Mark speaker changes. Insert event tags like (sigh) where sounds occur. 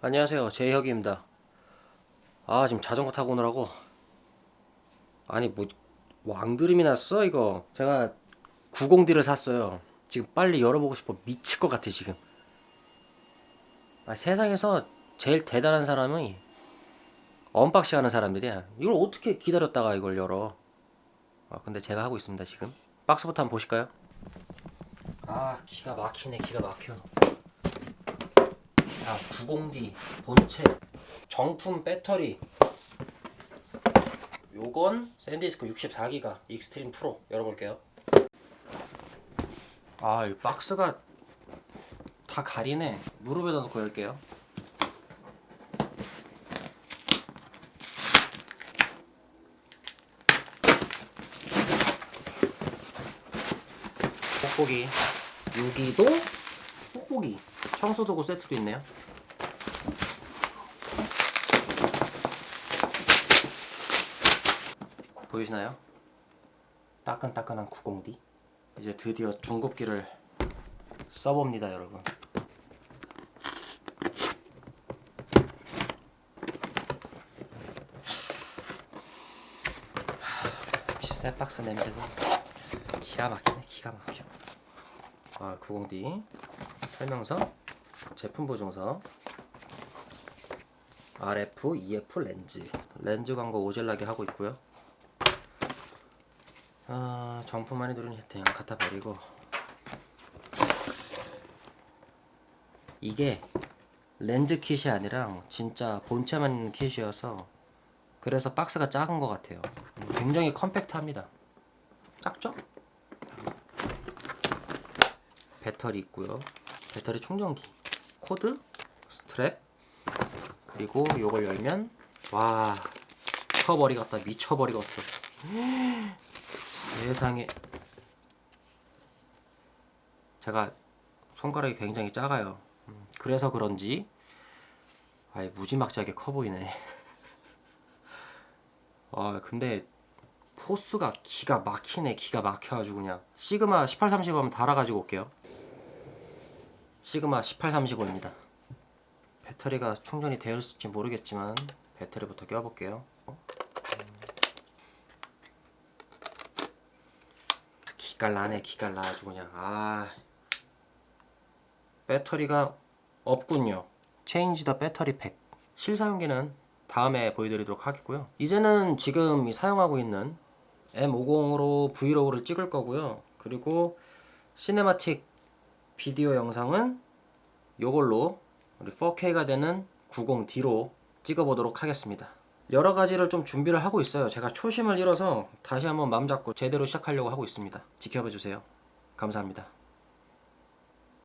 Speaker 1: 안녕하세요. 제혁입니다. 아, 지금 자전거 타고 오느라고. 아니, 뭐, 왕드림이 났어, 이거. 제가 90D를 샀어요. 지금 빨리 열어보고 싶어. 미칠 것 같아, 지금. 아, 세상에서 제일 대단한 사람이 언박싱 하는 사람들이야. 이걸 어떻게 기다렸다가 이걸 열어. 아, 근데 제가 하고 있습니다, 지금. 박스부터 한번 보실까요? 아, 기가 막히네, 기가 막혀. 자, 90D 본체 정품 배터리. 요건 샌디스크 64기가 익스트림 프로. 열어볼게요. 아 이 박스가 다 가리네. 무릎에다 놓고 열게요. 뽁뽁이. 유기도 뽁뽁이. 청소도구 세트도 있네요 보이시나요? 따끈따끈한 90D 이제 드디어 중급기를 써봅니다 여러분. 역시 쇠박스 냄새도 기가 막히네 기가 막혀. 아 90D 설명서 제품 보증서. RF, EF 렌즈. 렌즈 광고 오질나게 하고 있고요 아, 정품 많이 들으니 그냥 갖다 버리고. 이게 렌즈 킷이 아니라 진짜 본체만 있는 킷이어서 그래서 박스가 작은 것 같아요. 음, 굉장히 컴팩트합니다. 작죠? 배터리 있고요. 배터리 충전기 코드 스트랩 그리고 요걸 열면 와 미쳐버리겠다 미쳐버리겠어 세상에. 제가 손가락이 굉장히 작아요. 음, 그래서 그런지 아예 무지막지하게 커 보이네. 아 (laughs) 근데 포스가 기가 막히네. 기가 막혀가지고 그냥. 시그마 1835 한번 달아가지고 올게요. 시그마 1835입니다. 배터리가 충전이 되었을지 모르겠지만 배터리부터 껴볼게요 어? 기깔 나네 기깔 나 아주 그냥. 아. 배터리가 없군요. 체인지 더 배터리 팩 실사용기는 다음에 보여드리도록 하겠고요. 이제는 지금 이 사용하고 있는 M50으로 브이로그를 찍을 거고요. 그리고 시네마틱 비디오 영상은 요걸로 우리 4K가 되는 90D로 찍어보도록 하겠습니다 여러 가지를 좀 준비를 하고 있어요. 제가 초심을 잃어서 다시 한번 맘 잡고 제대로 시작하려고 하고 있습니다. 지켜봐 주세요. 감사합니다.